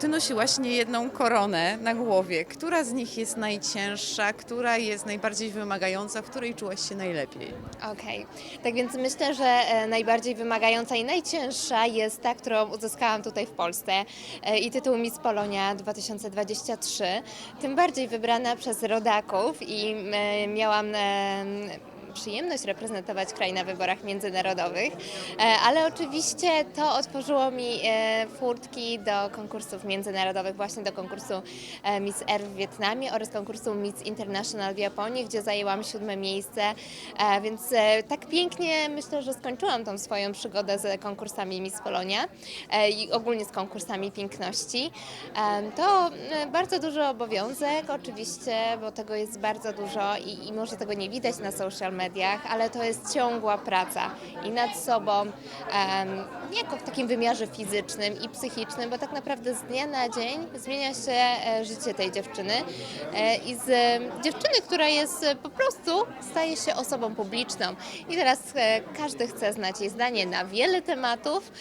Ty nosiłaś niejedną koronę na głowie. Która z nich jest najcięższa, która jest najbardziej wymagająca, w której czułaś się najlepiej? Okej, tak więc myślę, że e, najbardziej wymagająca i najcięższa jest ta, którą uzyskałam tutaj w Polsce e, i tytuł Miss Polonia 2023. Tym bardziej wybrana przez rodaków i e, miałam przyjemność reprezentować kraj na wyborach międzynarodowych, E, ale oczywiście to otworzyło mi e, furtki do konkursów międzynarodowych, właśnie do konkursu e, Miss Air w Wietnamie oraz konkursu Miss International w Japonii, gdzie zajęłam siódme miejsce, więc tak pięknie myślę, że skończyłam tą swoją przygodę z konkursami Miss Polonia i ogólnie z konkursami piękności. To bardzo duży obowiązek oczywiście, bo tego jest bardzo dużo i, i może tego nie widać na social mediach, ale to jest ciągła praca. I nad sobą, jako w takim wymiarze fizycznym i psychicznym, bo tak naprawdę z dnia na dzień zmienia się e, życie tej dziewczyny e, i z dziewczyny, która jest e, po prostu, staje się osobą publiczną i teraz każdy chce znać jej zdanie na wiele tematów,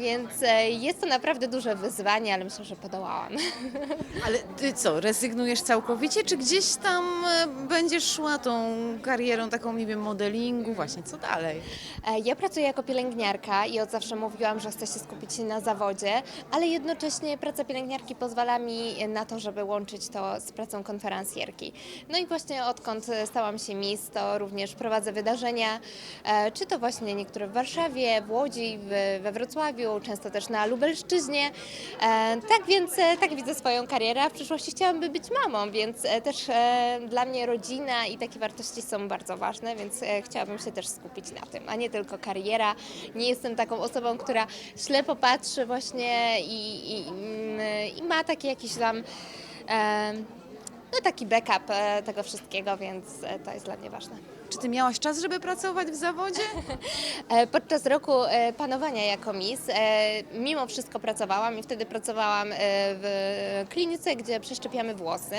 więc jest to naprawdę duże wyzwanie, ale myślę, że podołałam. Ale ty co, rezygnujesz całkowicie, czy gdzieś tam będziesz szła tą karierą taką, nie wiem, modelingu? Właśnie, co dalej? Ja pracuję jako pielęgniarka i od zawsze mówiłam, że chcę się skupić na zawodzie, ale jednocześnie praca pielęgniarki pozwala mi na to, żeby łączyć to z pracą konferencjerki. No i właśnie odkąd stałam się Miss, to również prowadzę wydarzenia, e, czy to właśnie niektóre w Warszawie, w Łodzi, we Wrocławiu, często też na Lubelszczyźnie. E, Tak więc e, tak widzę swoją karierę, w przyszłości chciałabym być mamą, więc też dla mnie rodzina i takie wartości są bardzo ważne, więc chciałabym się też skupić na tym, a nie tylko kariera. Nie jestem taką osobą, która ślepo patrzy właśnie i, i, mm, i ma taki jakiś tam no taki backup e, tego wszystkiego, więc e, to jest dla mnie ważne. Czy ty miałaś czas, żeby pracować w zawodzie? E, Podczas roku e, panowania jako Miss e, mimo wszystko pracowałam i wtedy pracowałam w klinice, gdzie przeszczepiamy włosy,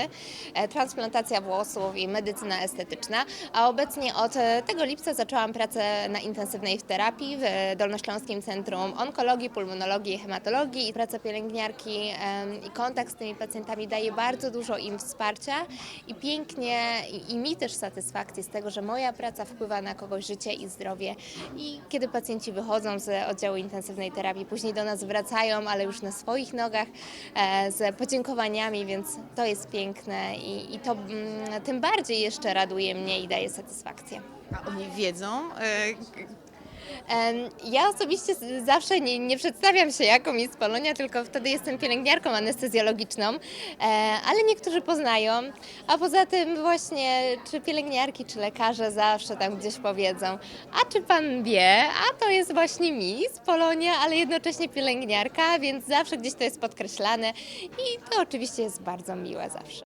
transplantacja włosów i medycyna estetyczna, a obecnie od tego lipca zaczęłam pracę na intensywnej terapii w Dolnośląskim Centrum Onkologii, Pulmonologii i Hematologii i praca pielęgniarki i kontakt z tymi pacjentami daje bardzo dużo im wsparcia i pięknie i mi też satysfakcji z tego, że moja praca wpływa na kogoś życie i zdrowie i kiedy pacjenci wychodzą z oddziału intensywnej terapii, później do nas wracają, ale już na swoich nogach e, z podziękowaniami, więc to jest piękne i, i to mm, tym bardziej jeszcze raduje mnie i daje satysfakcję. A oni wiedzą, e, Ja osobiście zawsze nie, nie przedstawiam się jako Miss Polonia, tylko wtedy jestem pielęgniarką anestezjologiczną, e, ale niektórzy poznają, a poza tym właśnie czy pielęgniarki, czy lekarze zawsze tam gdzieś powiedzą, a czy pan wie, a to jest właśnie Miss Polonia, ale jednocześnie pielęgniarka, więc zawsze gdzieś to jest podkreślane i to oczywiście jest bardzo miłe zawsze.